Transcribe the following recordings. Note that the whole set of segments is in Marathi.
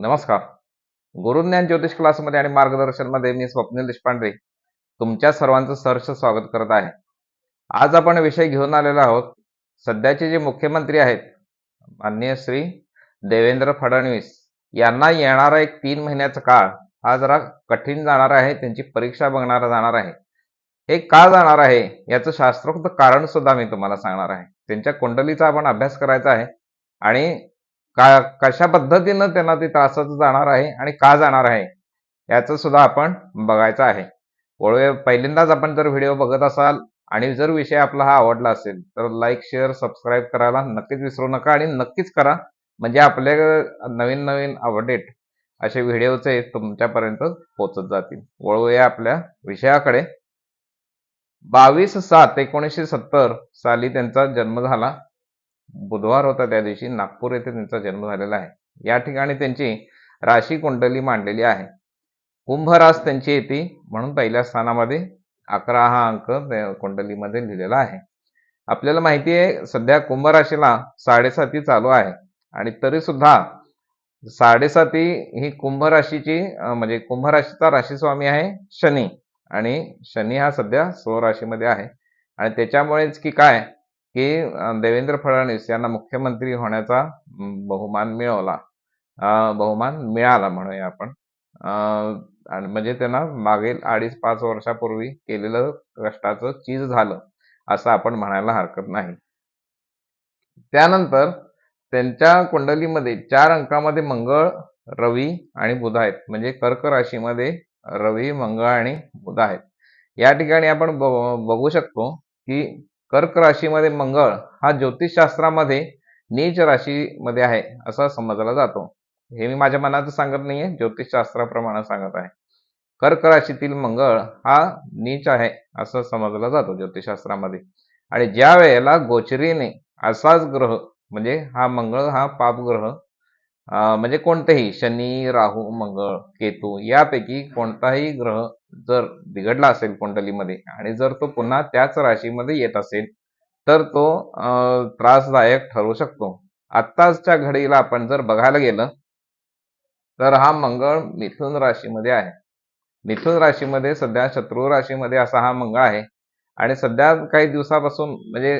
नमस्कार. गुरुज्ञान ज्योतिष क्लासमध्ये आणि मार्गदर्शनमध्ये मी स्वप्नील देशपांडे तुमच्या सर्वांचं सहर्ष स्वागत करत आहे. आज आपण विषय घेऊन आलेलो आहोत. सध्याचे जे मुख्यमंत्री आहेत माननीय श्री देवेंद्र फडणवीस यांना येणारा एक तीन महिन्याचा काळ हा जरा कठीण जाणार आहे त्यांची परीक्षा बघणारा जाणार आहे. हे का जाणार आहे याचं शास्त्रोक्त कारण सुद्धा मी तुम्हाला सांगणार आहे. त्यांच्या कुंडलीचा आपण अभ्यास करायचा आहे आणि का कशा पद्धतीनं त्यांना ते त्रासाचं जाणार आहे आणि का जाणार आहे याचं सुद्धा आपण बघायचं आहे. वळवे पहिल्यांदाच आपण जर व्हिडिओ बघत असाल आणि जर विषय आपला हा आवडला असेल तर लाईक शेअर सबस्क्राईब करायला नक्कीच विसरू नका आणि नक्कीच करा. म्हणजे आपले नवीन नवीन अपडेट असे व्हिडिओचे तुमच्यापर्यंत पोहोचत जातील. वळूया आपल्या विषयाकडे. बावीस सात एकोणीसशे सत्तर साली त्यांचा जन्म झाला. बुधवार होता त्या दिवशी नागपूर येथे त्यांचा जन्म झालेला आहे. या ठिकाणी त्यांची राशी कुंडली मांडलेली आहे. कुंभरास त्यांची येते म्हणून पहिल्या स्थानामध्ये अकरा हा अंक कुंडलीमध्ये लिहिलेला आहे. आपल्याला माहिती आहे सध्या कुंभराशीला साडेसाती चालू आहे आणि तरी सुद्धा साडेसाती ही कुंभ राशीची म्हणजे कुंभराशीचा राशीस्वामी आहे शनी आणि शनी हा सध्या स्वराशीमध्ये आहे. आणि त्याच्यामुळेच की काय की देवेंद्र फडणवीस यांना मुख्यमंत्री होण्याचा बहुमान मिळवला. बहुमान मिळाला म्हणूया आपण. अं, आणि म्हणजे त्यांना मागील अडीच पाच वर्षापूर्वी केलेलं कष्टाचं चीज झालं असं आपण म्हणायला हरकत नाही. त्यानंतर त्यांच्या कुंडलीमध्ये चार अंकामध्ये मंगळ रवी आणि बुध आहेत. म्हणजे कर्क राशीमध्ये रवी मंगळ आणि बुध आहेत. या ठिकाणी आपण ब- बघू शकतो की कर्क राशीमध्ये मंगळ हा ज्योतिषशास्त्रामध्ये नीच राशीमध्ये आहे असा समजला जातो. हे मी माझ्या मनात सांगत नाहीये ज्योतिषशास्त्राप्रमाणे सांगत आहे. कर्क राशीतील मंगळ हा नीच आहे असं समजला जातो ज्योतिषशास्त्रामध्ये. आणि ज्या वेळेला गोचरीने असाच ग्रह म्हणजे हा मंगळ हा पापग्रह म्हणजे कोणतेही शनी राहू मंगळ केतू यापैकी कोणताही ग्रह जर बिघडला असेल कुंडलीमध्ये आणि जर तो पुन्हा त्याच राशीमध्ये येत असेल तर तो त्रासदायक ठरू शकतो. आत्ताच्या घडीला आपण जर बघायला गेलं तर हा मंगळ मिथुन राशीमध्ये आहे. मिथुन राशीमध्ये सध्या शत्रू राशीमध्ये असा हा मंगळ आहे आणि सध्या काही दिवसापासून म्हणजे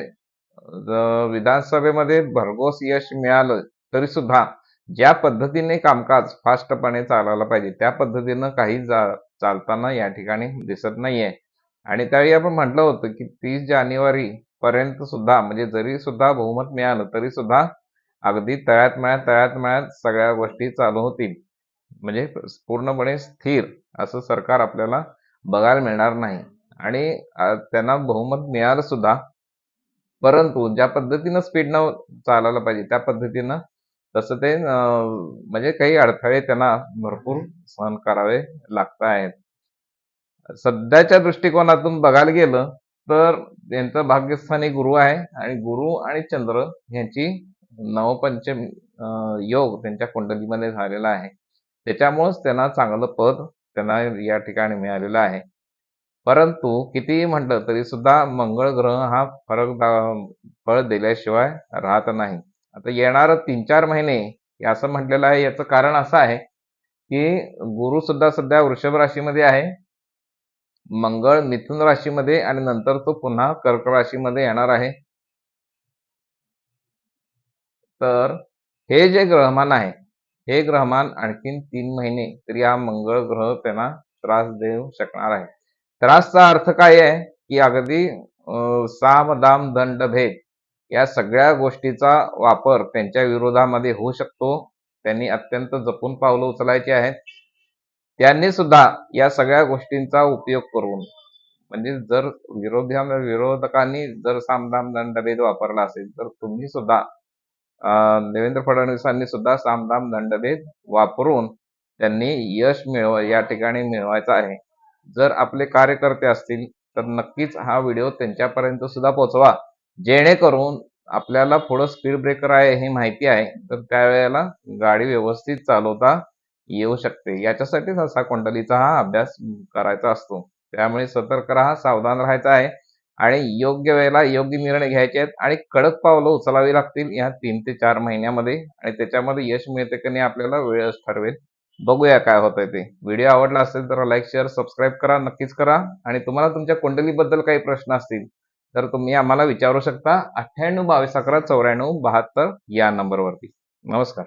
विधानसभेमध्ये भरघोस यश मिळालं तरी सुद्धा ज्या पद्धतीने कामकाज फास्टपणे चालायला पाहिजे त्या पद्धतीनं काही जा- चालताना या ठिकाणी दिसत नाहीये. आणि त्यावेळी आपण म्हटलं होतं की तीस जानेवारी पर्यंत सुद्धा म्हणजे जरी सुद्धा बहुमत मिळालं तरी सुद्धा अगदी तळ्यात मळ्यात तळ्यात मळ्यात सगळ्या गोष्टी चालू होतील. म्हणजे पूर्णपणे स्थिर असं सरकार आपल्याला बघायला मिळणार नाही. आणि त्यांना बहुमत मिळालं सुद्धा परंतु ज्या पद्धतीनं स्पीडनं चालायला पाहिजे त्या पद्धतीनं तसं ते अं, म्हणजे काही अडथळे त्यांना भरपूर सहन करावे लागत आहेत. सध्याच्या दृष्टिकोनातून बघायला गेलं तर त्यांचं भाग्यस्थानी गुरु आहे आणि गुरु आणि चंद्र यांची नवपंचम योग त्यांच्या कुंडलीमध्ये झालेला आहे. त्याच्यामुळेच त्यांना चांगलं पद त्यांना या ठिकाणी मिळालेलं आहे. परंतु कितीही म्हटलं तरी सुद्धा मंगळ ग्रह हा फरक फळ दिल्याशिवाय राहत नाही. आता येणार तीन चार महिने हे असं म्हटलेलं आहे याचं कारण असं आहे की गुरु सुद्धा सध्या वृषभ राशीमध्ये आहे मंगळ मिथुन राशीमध्ये आणि नंतर तो पुन्हा कर्क राशीमध्ये येणार आहे. तर हे जे ग्रहमान आहे हे ग्रहमान आणखीन तीन महिने तरी हा मंगळ ग्रह त्यांना त्रास देऊ शकणार आहे. त्रासचा अर्थ काय आहे की अगदी साम दाम दंड भेद या सगळ्या गोष्टीचा वापर त्यांच्या विरोधामध्ये होऊ शकतो. त्यांनी अत्यंत जपून पावलं उचलायची आहेत. त्यांनी सुद्धा या सगळ्या गोष्टींचा उपयोग करून म्हणजे जर विरोधी विरोधकांनी जर सामदाम दंडभेद वापरला असेल तर तुम्ही सुद्धा देवेंद्र फडणवीसांनी सुद्धा सामदाम दंडभेद वापरून त्यांनी यश मिळव या ठिकाणी मिळवायचं आहे. जर आपले कार्यकर्ते असतील तर नक्कीच हा व्हिडिओ त्यांच्यापर्यंत सुद्धा पोहोचवा. जेणेकरून आपल्याला पुढं स्पीड ब्रेकर आहे हे माहिती आहे. तर त्यावेळेला गाडी व्यवस्थित चालवता येऊ शकते. याच्यासाठीच असा कुंडलीचा हा अभ्यास करायचा असतो. त्यामुळे सतर्क राहा सावधान राहायचं आहे. आणि योग्य वेळेला योग्य निर्णय घ्यायचे आहेत आणि कडक पावलं उचलावी लागतील या तीन ते चार महिन्यामध्ये. आणि त्याच्यामध्ये यश मिळते की नाही आपल्याला वेळच ठरवेल. बघूया काय होतंय ते. व्हिडिओ आवडला असेल तर लाईक शेअर सबस्क्राईब करा नक्कीच करा. आणि तुम्हाला तुमच्या कुंडलीबद्दल काही प्रश्न असतील तर तुम्ही आम्हाला विचारू शकता अठ्ठ्याण्णव बावीस अकरा चौऱ्याण्णव बहात्तर या नंबरवरती. नमस्कार.